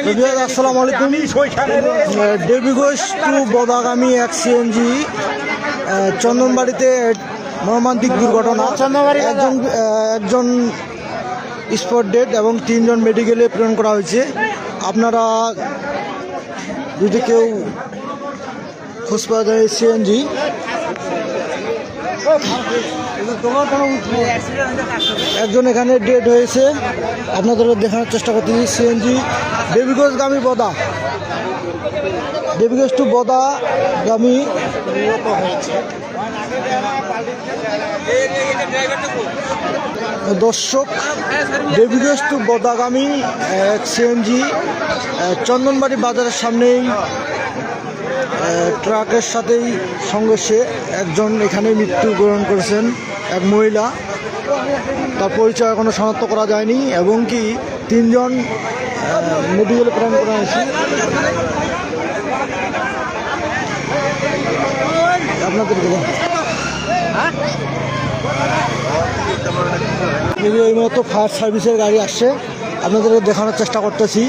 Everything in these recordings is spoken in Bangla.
আসসালামু আলাইকুম। দেবীগঞ্জ টু বদাগামী এক সিএনজি চন্দনবাড়িতে মর্মান্তিক দুর্ঘটনা। চন্দনবাড়ি একজন একজন স্পট ডেড এবং তিনজন মেডিকেলে প্রেরণ করা হয়েছে। আপনারা যদি কেউ খোঁজ পাওয়া যায় সিএনজি একজন এখানে ডেড হয়েছে। আপনাদের দেখানোর চেষ্টা করতেছি সিএনজি দেবীগঞ্জগামী বদা। দেবীগঞ্জ টু বদা গামী। দর্শক, দেবীগঞ্জ টু বদাগামী সিএনজি চন্দনবাড়ি বাজারের সামনেই ট্রাকের সাথেই সংঘর্ষে একজন এখানে মৃত্যুবরণ করেছেন, এক মহিলা। তার পরিচয় এখনও শনাক্ত করা যায়নি এবং কি তিনজন মেডিকেল প্ল্যান করা হয়েছে। আপনাদের এই মতো ফায়ার সার্ভিসের গাড়ি আসছে। আপনাদেরকে দেখানোর চেষ্টা করতেছি।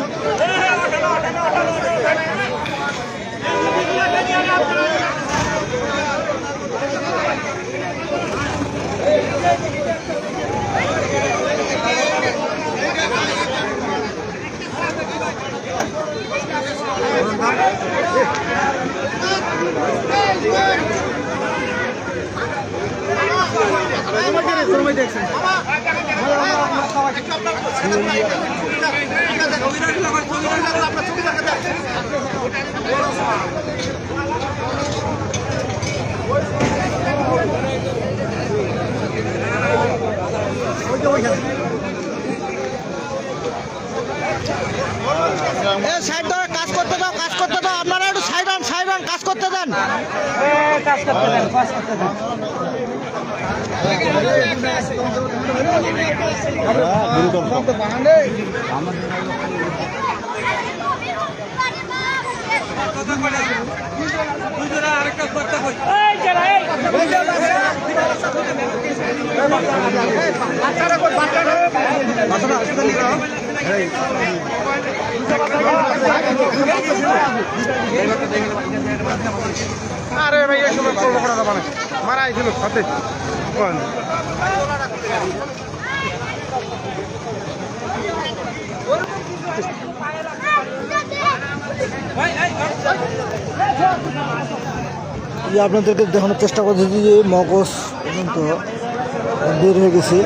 সাইড দাও কাজ করতে দাও কাজ করতে দাও আপনারা একটু সাইড আন সাইড আন কাজ করতে দেন আরে ভাই এই সময় করব করা যাবে না মারা আইছিল সাথে যে আপনাদেরকে দেখানোর চেষ্টা করতেছি যে মগজ পর্যন্ত বের হয়ে গেছে।